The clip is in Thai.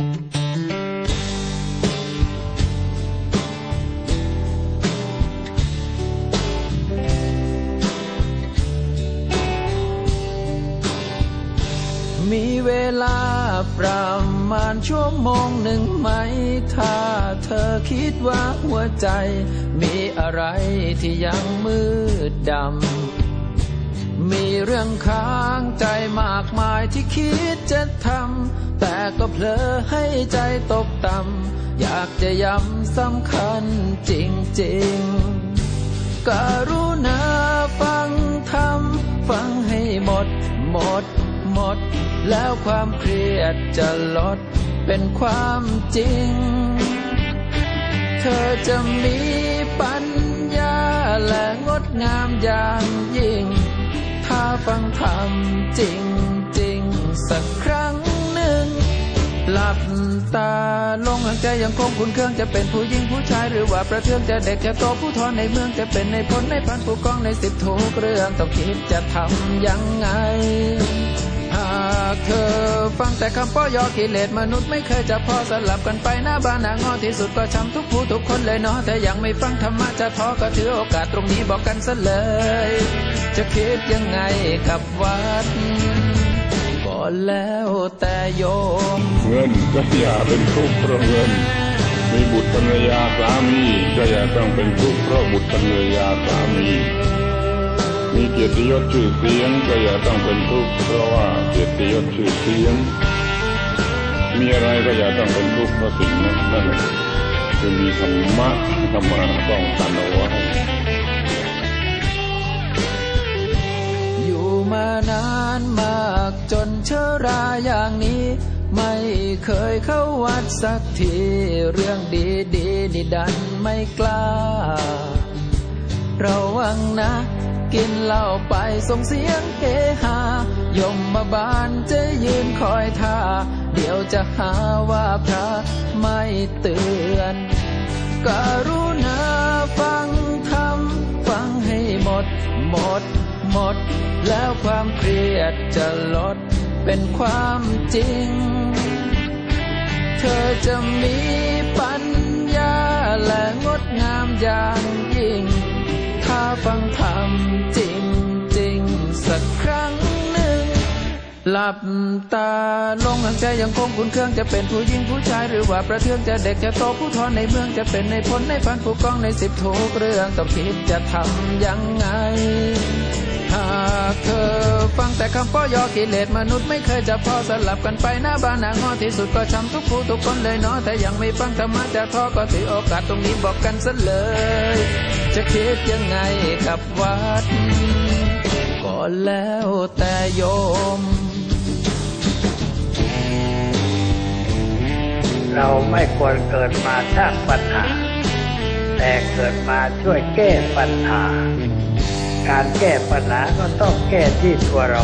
มีเวลาประมาณชั่วโมงหนึ่งไหม ถ้าเธอคิดว่าหัวใจ มีอะไรที่ยังมืดดำ มีเรื่องค้างใจมากมายที่คิดจะทำ แต่ก็เผลอให้ใจตกต่ำ อยากจะย้ำสำคัญจริงๆกรุณาฟังทำฟังให้หมด หมด หมด แล้วความเครียดจะลดเป็นความจริง เธอจะมีปัญญาและงดงามอย่างยิ่ง ฟังธรรมจริงจริงสักครั้งหนึ่ง หลับตาลงหายใจยังคงคุ้นเครื่องจะเป็นผู้หญิงผู้ชายหรือว่าประเทืองจะเด็กจะโตผู้ทอนในเมืองจะเป็นในพลในพันผู้กองในสิบทุกเรื่องต้องคิดจะทำยังไงหากเธอฟังแต่คำป้อยอกิเลสมนุษย์ไม่เคยจะพอสลับกันไปหน้าบ้านหน้างอที่สุดก็ช้ำทุกผู้ทุกคนเลยเนาะแต่ยังไม่ฟังธรรมะจะท้อก็ถือโอกาสตรงนี้บอกกันซะเลย จะคิดยังไงกับวัดก็แล้วแต่โยม เงินก็อย่าเป็นทุกข์เพราะเงิน มีบุตรภรรยาสามีก็อย่าต้องเป็นทุกข์เพราะบุตรภรรยาสามี มีเกียรติยศชื่อเสียงก็อย่าต้องเป็นทุกข์เพราะว่าเกียรติยศชื่อเสียง มีอะไรก็อย่าต้องเป็นทุกข์เพราะสิ่งนั้นนั่นแหละคือมีธรรมะธรรมะต้องกันเอาไว้ อย่างนี้ ไม่เคยเข้าวัดสักที เรื่องดีดีๆนี่ดันไม่กล้า ระวังนะ กินเหล้าไปส่งเสียงเฮฮายมมาบานจะยืนคอยท่า เดี๋ยวจะหาว่าพระไม่เตือนกรุณาฟังธรรมฟังให้หมด หมด หมด แล้วความเครียดจะลด เป็นความจริง เธอจะมีปัญญาและงดงามอย่างยิ่ง ถ้าฟังธรรมจริงจริงสักครั้งหนึ่ง หลับตาลงหายใจยังคงคุ้นเครื่องจะเป็นผู้หญิงผู้ชายหรือว่าประเทืองจะเด็กจะโตผู้ทอนในเมืองจะเป็นในพลในพันผู้กองในสิบทุกเรื่องต้องคิดจะทำยังไงหา แต่คำป้อยอกิเลสมนุษย์ไม่เคยจะพอสลับกันไปหน้าบ้านหน้างอที่สุดก็ช้ำทุกผู้ทุกคนเลยเนาะแต่ยังไม่ฟังธรรมะจะท้อก็ถือโอกาสตรงนี้บอกกันซะเลย จะคิดยังไงกับวัดก็แล้วแต่โยม เราไม่ควรเกิดมาสร้างปัญหา แต่เกิดมาช่วยแก้ปัญหา การแก้ปัญหาก็ต้องแก้ที่ตัวเรา